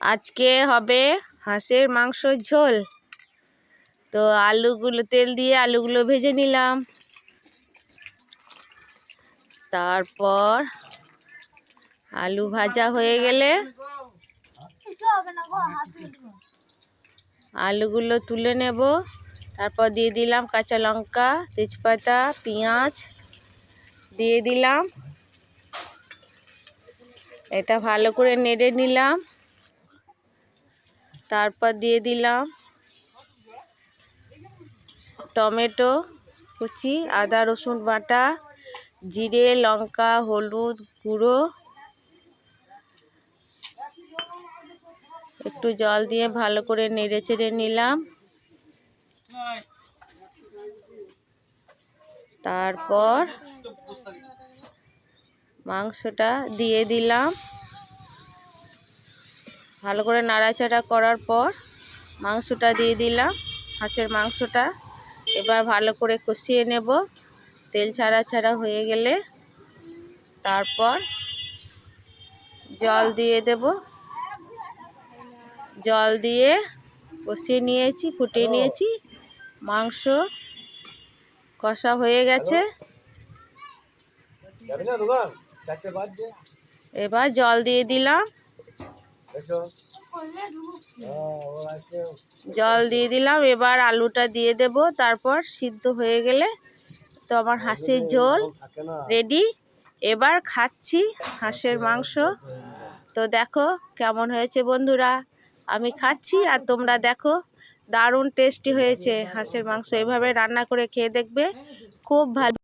আজকে হবে হাঁসের মাংসর ঝোল। তো আলুগুলো, তেল দিয়ে আলুগুলো ভেজে নিলাম। তারপর আলু ভাজা হয়ে গেলে আলুগুলো তুলে নেব। তারপর দিয়ে দিলাম কাঁচা লঙ্কা, তেজপাতা, পেঁয়াজ, দিয়ে দিলাম। এটা ভালো করে নেড়ে নিলাম। তারপর দিয়ে দিলাম টমেটো, কুচি, আদা, রসুন বাটা, জিরে, লঙ্কা, হলুদ গুঁড়ো। একটু জল দিয়ে ভালো করে নেড়ে চেড়ে নিলাম। তারপর মাংসটা দিয়ে দিলাম। ভালো করে নাড়াচাড়া করার পর মাংসটা দিয়ে দিলাম হাঁসের মাংসটা। এবার ভালো করে কষিয়ে নেব। তেল ছাড়া ছাড়া হয়ে গেলে তারপর জল দিয়ে দেব। জল দিয়ে কষিয়ে নিয়েছি ফুটিয়ে নিয়েছি। মাংস কষা হয়ে গেছে। এবার জল দিয়ে দিলাম। জল দিয়ে দিলাম, এবার আলুটা দিয়ে দেব, তারপর সিদ্ধ হয়ে গেলে তো আমার হাঁসের ঝোল রেডি এবার খাচ্ছি হাঁসের মাংস। তো দেখো কেমন হয়েছে বন্ধুরা, আমি খাচ্ছি আর তোমরা দেখো, দারুণ টেস্টি হয়েছে হাঁসের মাংস। এভাবে রান্না করে খেয়ে দেখবে, খুব ভালো